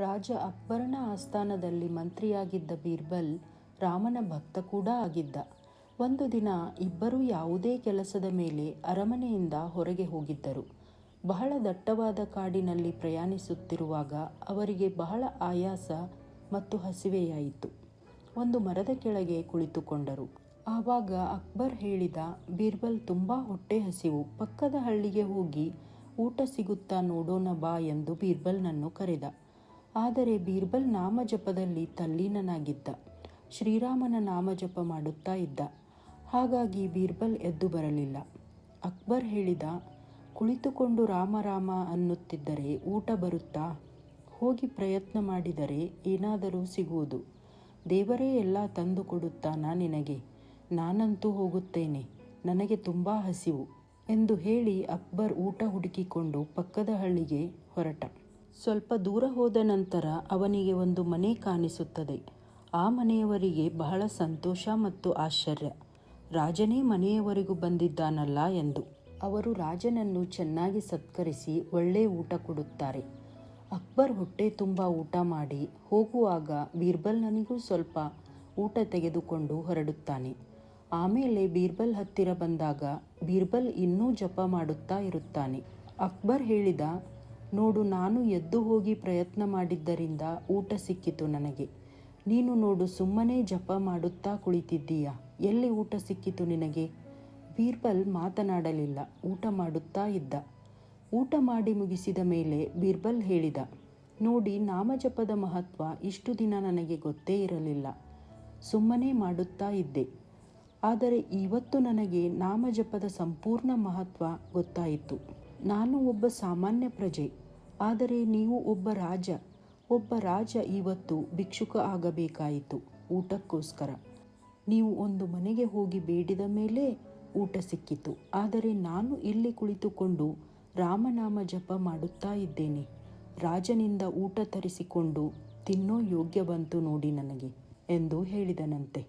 ರಾಜ ಅಕ್ಬರನ ಆಸ್ಥಾನದಲ್ಲಿ ಮಂತ್ರಿಯಾಗಿದ್ದ ಬೀರ್ಬಲ್ ರಾಮನ ಭಕ್ತ ಕೂಡ ಆಗಿದ್ದ. ಒಂದು ದಿನ ಇಬ್ಬರೂ ಯಾವುದೇ ಕೆಲಸದ ಮೇಲೆ ಅರಮನೆಯಿಂದ ಹೊರಗೆ ಹೋಗಿದ್ದರು. ಬಹಳ ದಟ್ಟವಾದ ಕಾಡಿನಲ್ಲಿ ಪ್ರಯಾಣಿಸುತ್ತಿರುವಾಗ ಅವರಿಗೆ ಬಹಳ ಆಯಾಸ ಮತ್ತು ಹಸಿವೆಯಾಯಿತು. ಒಂದು ಮರದ ಕೆಳಗೆ ಕುಳಿತುಕೊಂಡರು. ಆವಾಗ ಅಕ್ಬರ್ ಹೇಳಿದ, ಬೀರ್ಬಲ್, ತುಂಬ ಹೊಟ್ಟೆ ಹಸಿವು. ಪಕ್ಕದ ಹಳ್ಳಿಗೆ ಹೋಗಿ ಊಟ ಸಿಗುತ್ತಾ ನೋಡೋಣ ಬಾ ಎಂದು ಬೀರ್ಬಲ್ನನ್ನು ಕರೆದ. ಆದರೆ ಬೀರ್ಬಲ್ ನಾಮಜಪದಲ್ಲಿ ತಲ್ಲೀನನಾಗಿದ್ದ. ಶ್ರೀರಾಮನ ನಾಮಜಪ ಮಾಡುತ್ತಾ ಇದ್ದ. ಹಾಗಾಗಿ ಬೀರ್ಬಲ್ ಎದ್ದು ಬರಲಿಲ್ಲ. ಅಕ್ಬರ್ ಹೇಳಿದ, ಕುಳಿತುಕೊಂಡು ರಾಮರಾಮ ರಾಮ ಅನ್ನುತ್ತಿದ್ದರೆ ಊಟ ಬರುತ್ತಾ? ಹೋಗಿ ಪ್ರಯತ್ನ ಮಾಡಿದರೆ ಏನಾದರೂ ಸಿಗುವುದು. ದೇವರೇ ಎಲ್ಲ ತಂದು ಕೊಡುತ್ತಾನಾ ನಿನಗೆ? ನಾನಂತೂ ಹೋಗುತ್ತೇನೆ. ನನಗೆ ತುಂಬ ಹಸಿವು ಎಂದು ಹೇಳಿ ಅಕ್ಬರ್ ಊಟ ಹುಡುಕಿಕೊಂಡು ಪಕ್ಕದ ಹಳ್ಳಿಗೆ ಹೊರಟ. ಸ್ವಲ್ಪ ದೂರ ಹೋದ ನಂತರ ಅವನಿಗೆ ಒಂದು ಮನೆ ಕಾಣಿಸುತ್ತದೆ. ಆ ಮನೆಯವರಿಗೆ ಬಹಳ ಸಂತೋಷ ಮತ್ತು ಆಶ್ಚರ್ಯ. ರಾಜನೇ ಮನೆಯವರೆಗೂ ಬಂದಿದ್ದಾನಲ್ಲ ಎಂದು. ಅವರು ರಾಜನನ್ನು ಚೆನ್ನಾಗಿ ಸತ್ಕರಿಸಿ ಒಳ್ಳೆಯ ಊಟ ಕೊಡುತ್ತಾರೆ. ಅಕ್ಬರ್ ಹೊಟ್ಟೆ ತುಂಬ ಊಟ ಮಾಡಿ ಹೋಗುವಾಗ ಬೀರ್ಬಲ್ನನಿಗೂ ಸ್ವಲ್ಪ ಊಟ ತೆಗೆದುಕೊಂಡು ಹೊರಡುತ್ತಾನೆ. ಆಮೇಲೆ ಬೀರ್ಬಲ್ ಹತ್ತಿರ ಬಂದಾಗ ಬೀರ್ಬಲ್ ಇನ್ನೂ ಜಪ ಮಾಡುತ್ತಾ ಇರುತ್ತಾನೆ. ಅಕ್ಬರ್ ಹೇಳಿದ ನೋಡು, ನಾನು ಎದ್ದು ಹೋಗಿ ಪ್ರಯತ್ನ ಮಾಡಿದ್ದರಿಂದ ಊಟ ಸಿಕ್ಕಿತು ನನಗೆ. ನೀನು ನೋಡು, ಸುಮ್ಮನೆ ಜಪ ಮಾಡುತ್ತಾ ಕುಳಿತಿದ್ದೀಯಾ? ಎಲ್ಲಿ ಊಟ ಸಿಕ್ಕಿತು ನಿನಗೆ? ಬೀರ್ಬಲ್ ಮಾತನಾಡಲಿಲ್ಲ, ಊಟ ಮಾಡುತ್ತಾ ಇದ್ದ. ಊಟ ಮಾಡಿ ಮುಗಿಸಿದ ಮೇಲೆ ಬೀರ್ಬಲ್ ಹೇಳಿದ, ನೋಡಿ, ನಾಮಜಪದ ಮಹತ್ವ ಇಷ್ಟು ದಿನ ನನಗೆ ಗೊತ್ತೇ ಇರಲಿಲ್ಲ. ಸುಮ್ಮನೆ ಮಾಡುತ್ತಾ ಇದ್ದೆ. ಆದರೆ ಇವತ್ತು ನನಗೆ ನಾಮಜಪದ ಸಂಪೂರ್ಣ ಮಹತ್ವ ಗೊತ್ತಾಯಿತು. ನಾನು ಒಬ್ಬ ಸಾಮಾನ್ಯ ಪ್ರಜೆ, ಆದರೆ ನೀವು ಒಬ್ಬ ರಾಜ. ಒಬ್ಬ ರಾಜ ಇವತ್ತು ಭಿಕ್ಷುಕ ಆಗಬೇಕಾಯಿತು ಊಟಕ್ಕೋಸ್ಕರ. ನೀವು ಒಂದು ಮನೆಗೆ ಹೋಗಿ ಬೇಡಿದ ಮೇಲೆ ಊಟ ಸಿಕ್ಕಿತು. ಆದರೆ ನಾನು ಇಲ್ಲಿ ಕುಳಿತುಕೊಂಡು ರಾಮನಾಮ ಜಪ ಮಾಡುತ್ತಾ ಇದ್ದೇನೆ. ರಾಜನಿಂದ ಊಟ ತರಿಸಿಕೊಂಡು ತಿನ್ನೋ ಯೋಗ್ಯ ಬಂತು ನೋಡಿ ನನಗೆ ಎಂದು ಹೇಳಿದನಂತೆ.